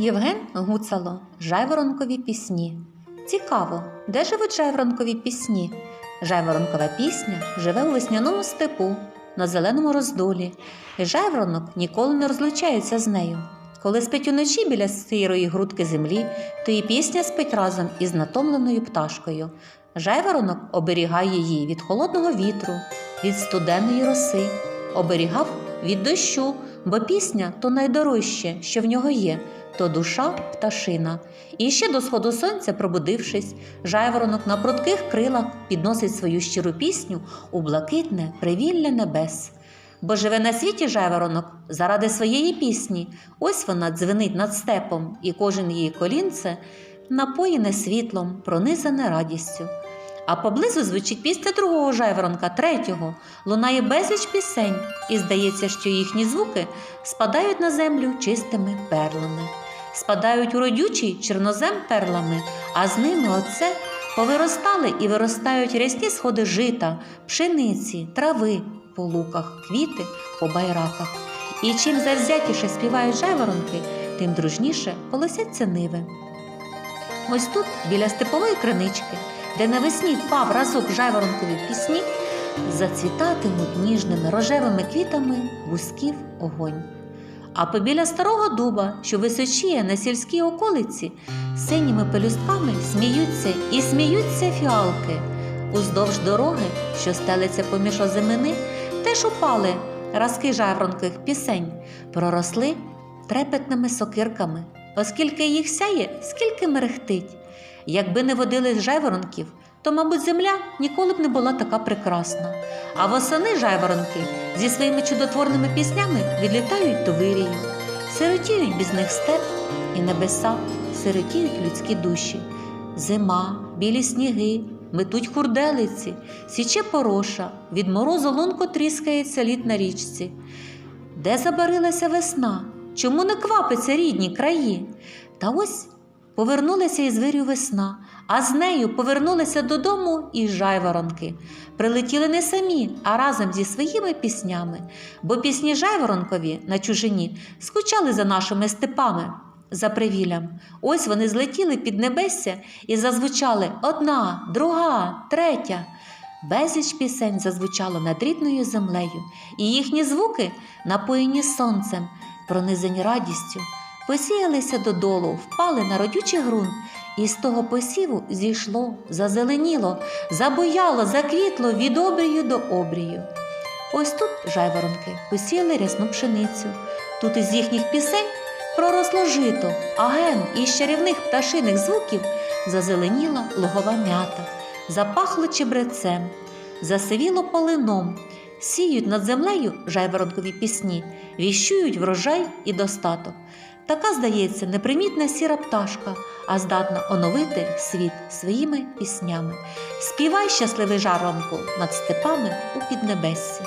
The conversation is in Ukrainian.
Євген Гуцало Жайворонкові пісні. Цікаво, де живуть жайворонкові пісні? Жайворонкова пісня живе у весняному степу, на зеленому роздолі, і жайворонок ніколи не розлучається з нею. Коли спить уночі біля сирої грудки землі, то і пісня спить разом із натомленою пташкою. Жайворонок оберігає її від холодного вітру, від студеної роси, оберігав від дощу, бо пісня то найдорожче, що в нього є, то душа пташина. І ще до сходу сонця, пробудившись, жайворонок на прутких крилах підносить свою щиру пісню у блакитне привілля небес. Бо живе на світі жайворонок заради своєї пісні. Ось вона дзвенить над степом, і кожен її колінце напоєне світлом, пронизане радістю. А поблизу звучить пісня другого жайворонка, третього, лунає безліч пісень, і здається, що їхні звуки спадають на землю чистими перлами, спадають у родючий чорнозем перлами, а з ними оце повиростали і виростають рясні сходи жита, пшениці, трави по луках, квіти по байраках. І чим завзятіше співають жайворонки, тим дружніше колосяться ниви. Ось тут, біля степової кринички, де навесні впав разок жайворонкові пісні, зацвітатимуть ніжними рожевими квітами вузьків огонь. А побіля старого дуба, що височіє на сільській околиці, синіми пелюстками сміються і сміються фіалки. Уздовж дороги, що стелиться поміж озимини, теж упали разки жайворонкових пісень, проросли трепетними сокирками, оскільки їх сяє, скільки мерехтить. Якби не водили жайворонків, то, мабуть, земля ніколи б не була така прекрасна. А восени жайворонки зі своїми чудотворними піснями відлітають до вирію, сиротіють без них степ і небеса, сиротіють людські душі. Зима, білі сніги, метуть хурделиці, січе пороша, від морозу лунко тріскається лід на річці. Де забарилася весна? Чому не квапиться рідні краї? Та ось повернулася із вирю весна, а з нею повернулися додому і жайворонки. Прилетіли не самі, а разом зі своїми піснями, бо пісні жайворонкові на чужині скучали за нашими степами, за привіллям. Ось вони злетіли під небесся і зазвучали одна, друга, третя. Безліч пісень зазвучало над рідною землею, і їхні звуки, напоєні сонцем, пронизані радістю, посіялися додолу, впали на родючий ґрунт, і з того посіву зійшло, зазеленіло, забуяло, заквітло від обрію до обрію. Ось тут жайворонки посіяли рясну пшеницю. Тут із їхніх пісень проросло жито, а ген із чарівних пташиних звуків зазеленіла лугова м'ята, запахло чебрецем, засивіло полином, сіють над землею жайворонкові пісні, віщують врожай і достаток. Така, здається, непримітна сіра пташка, а здатна оновити світ своїми піснями. Співай, щасливий жаронку, над степами у піднебессі.